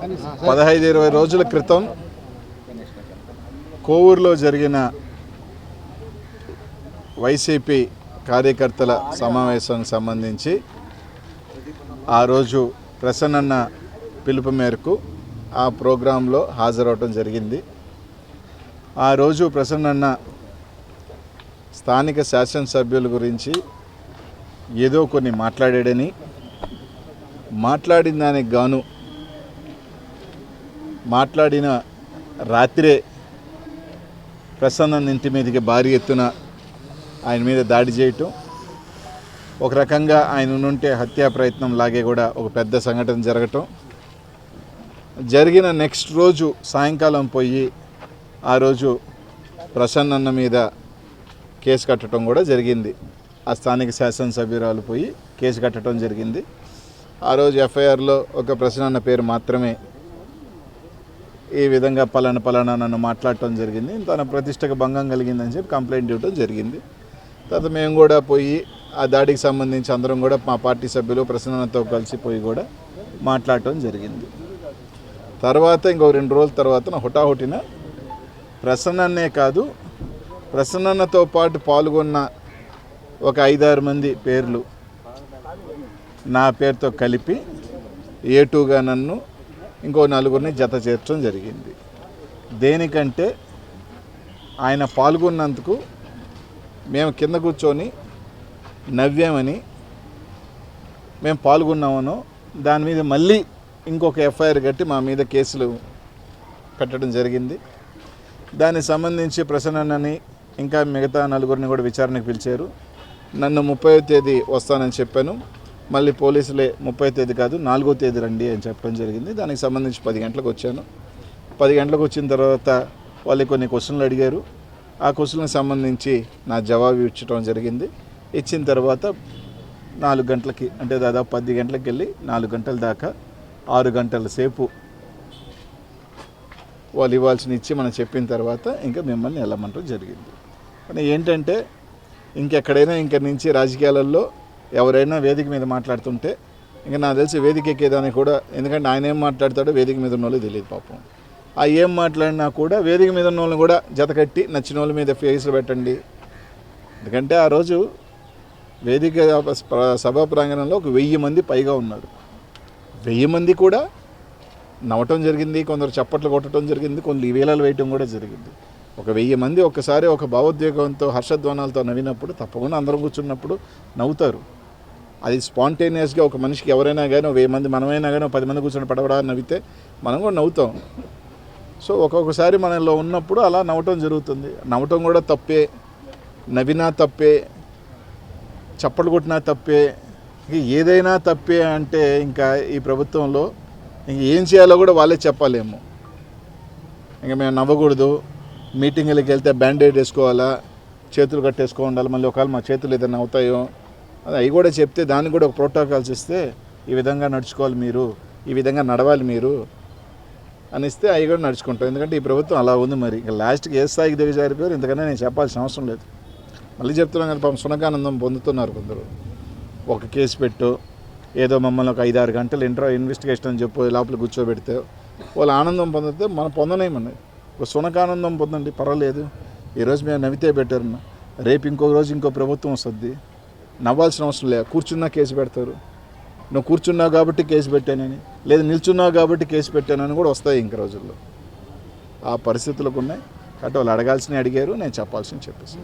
పదహైదు ఇరవై రోజుల క్రితం కోవూరులో జరిగిన వైసీపీ కార్యకర్తల సమావేశానికి సంబంధించి ఆ రోజు ప్రసన్నన్న పిలుపు మేరకు ఆ ప్రోగ్రాంలో హాజరవటం జరిగింది. ఆ రోజు ప్రసన్నన్న స్థానిక శాసనసభ్యుల గురించి ఏదో కొన్ని మాట్లాడాడని మాట్లాడిన దానికి గాను మాట్లాడిన రాత్రే ప్రసన్న ఇంటి మీదకి భారీ ఎత్తున ఆయన మీద దాడి చేయటం ఒక రకంగా ఆయన ఉంటే హత్యా ప్రయత్నం లాగే కూడా ఒక పెద్ద సంఘటన జరగటం. జరిగిన నెక్స్ట్ రోజు సాయంకాలం పోయి ఆ రోజు ప్రసన్నన్న మీద కేసు కట్టడం కూడా జరిగింది. ఆ స్థానిక శాసనసభ్యురాలు పోయి కేసు కట్టడం జరిగింది. ఆ రోజు ఎఫ్ఐఆర్లో ఒక ప్రసన్నన్న పేరు మాత్రమే ఈ విధంగా పలానా పలానా నన్ను మాట్లాడటం జరిగింది. తన ప్రతిష్టకు భంగం కలిగిందని చెప్పి కంప్లైంట్ ఇవ్వడం జరిగింది. తర్వాత మేము కూడా పోయి ఆ దాడికి సంబంధించి అందరం కూడా మా పార్టీ సభ్యులు ప్రసన్నతో కలిసి పోయి కూడా మాట్లాడటం జరిగింది. తర్వాత ఇంకో రెండు రోజుల తర్వాత నా హుటాహుటిన ప్రసన్ననే కాదు ప్రసన్నతో పాటు పాల్గొన్న ఒక ఐదారు మంది పేర్లు నా పేరుతో కలిపి ఏటుగా నన్ను ఇంకో నలుగురిని జత చేర్చడం జరిగింది. దేనికంటే ఆయన పాల్గొన్నందుకు మేము కింద కూర్చొని నవ్వామని మేము పాల్గొన్నామనో దాని మీద మళ్ళీ ఇంకొక ఎఫ్ఐఆర్ కట్టి మా మీద కేసులు పెట్టడం జరిగింది. దానికి సంబంధించి ప్రసన్నని ఇంకా మిగతా నలుగురిని కూడా విచారణకు పిలిచారు. నన్ను ముప్పై తేదీ వస్తానని చెప్పాను. మళ్ళీ పోలీసులే ముప్పై తేదీ కాదు నాలుగో తేదీ రండి అని చెప్పడం జరిగింది. దానికి సంబంధించి పది గంటలకు వచ్చాను. పది గంటలకు వచ్చిన తర్వాత వాళ్ళు కొన్ని క్వశ్చన్లు అడిగారు. ఆ క్వశ్చన్లకు సంబంధించి నా జవాబు ఇచ్చడం జరిగింది. ఇచ్చిన తర్వాత నాలుగు గంటలకి అంటే దాదాపు పది గంటలకు వెళ్ళి నాలుగు గంటల దాకా ఆరు గంటల సేపు వాళ్ళు ఇవ్వాల్సిన ఇచ్చి మనం చెప్పిన తర్వాత ఇంకా మిమ్మల్ని వెళ్ళమంటం జరిగింది. కానీ ఏంటంటే ఇంకెక్కడైనా ఇంక నుంచి రాజకీయాలలో ఎవరైనా వేదిక మీద మాట్లాడుతుంటే ఇంకా నాకు తెలిసి వేదిక ఎక్కేదానికి కూడా ఎందుకంటే ఆయన ఏం మాట్లాడతాడో వేదిక మీద ఉన్న వాళ్ళు తెలియదు పాపం. ఆ ఏం మాట్లాడినా కూడా వేదిక మీద ఉన్న వాళ్ళని కూడా జతకట్టి నచ్చిన వాళ్ళ మీద ఫేస్లు పెట్టండి. ఎందుకంటే ఆ రోజు వేదిక సభా ప్రాంగణంలో ఒక వెయ్యి మంది పైగా ఉన్నారు. వెయ్యి మంది కూడా నవ్వటం జరిగింది కొందరు చప్పట్లు కొట్టడం జరిగింది కొన్ని వేలాలు వేయటం కూడా జరిగింది. ఒక వెయ్యి మంది ఒక్కసారి ఒక భావోద్వేగంతో హర్షధ్వానాలతో నవ్వినప్పుడు తప్పకుండా అందరం కూర్చున్నప్పుడు నవ్వుతారు. అది స్పాంటేనియస్గా ఒక మనిషికి ఎవరైనా కానీ వెయ్యి మంది మనమైనా కానీ పది మంది కూర్చొని పడవడా నవ్వితే మనం కూడా నవ్వుతాం. సో ఒక్కొక్కసారి మనలో ఉన్నప్పుడు అలా నవ్వటం జరుగుతుంది. నవ్వటం కూడా తప్పే. నవ్వినా తప్పే. చప్పట్లు కొట్టినా తప్పే. ఏదైనా తప్పే అంటే ఇంకా ఈ ప్రభుత్వంలో ఇంక ఏం చేయాలో కూడా వాళ్ళే చెప్పలేము. ఇంకా మేము నవ్వకూడదు. మీటింగ్లకి వెళ్తే బ్యాండేడ్ వేసుకోవాలా? చేతులు కట్టేసుకో ఉండాలి? మళ్ళీ ఒకవేళ మా చేతులు ఏదైనా అవుతాయో అది అవి కూడా చెప్తే దానికి కూడా ఒక ప్రోటోకాల్స్ ఇస్తే ఈ విధంగా నడుచుకోవాలి మీరు ఈ విధంగా నడవాలి మీరు అని ఇస్తే అవి కూడా నడుచుకుంటాం. ఎందుకంటే ఈ ప్రభుత్వం అలా ఉంది మరి. ఇంకా లాస్ట్కి ఏ స్థాయికి దిగజారిపోయారు ఇంతకన్నా నేను చెప్పాల్సిన అవసరం లేదు. మళ్ళీ చెప్తున్నాం కదా పాపం సునకానందం పొందుతున్నారు కొందరు. ఒక కేసు పెట్టు ఏదో మమ్మల్ని ఒక ఐదారు గంటలు ఇంట్రో ఇన్వెస్టిగేషన్ అని చెప్పి లోపల కూర్చోబెడితే వాళ్ళు ఆనందం పొందితే మనం పొందనేమన్నది ఒక సునకానందం పొందండి పర్వాలేదు. ఈరోజు మేము నవ్వితే పెట్టారు రేపు ఇంకో రోజు ఇంకో ప్రభుత్వం వస్తుంది. నవ్వాల్సిన అవసరం లేదు. కూర్చున్నా కేసు పెడతారు. నువ్వు కూర్చున్నావు కాబట్టి కేసు పెట్టానని లేదా నిల్చున్నావు కాబట్టి కేసు పెట్టానని కూడా వస్తాయి ఇంక రోజుల్లో. ఆ పరిస్థితులకు ఉన్నాయి. కాబట్టి వాళ్ళు అడగాల్సినవి అడిగారు నేను చెప్పాల్సింది చెప్పేసి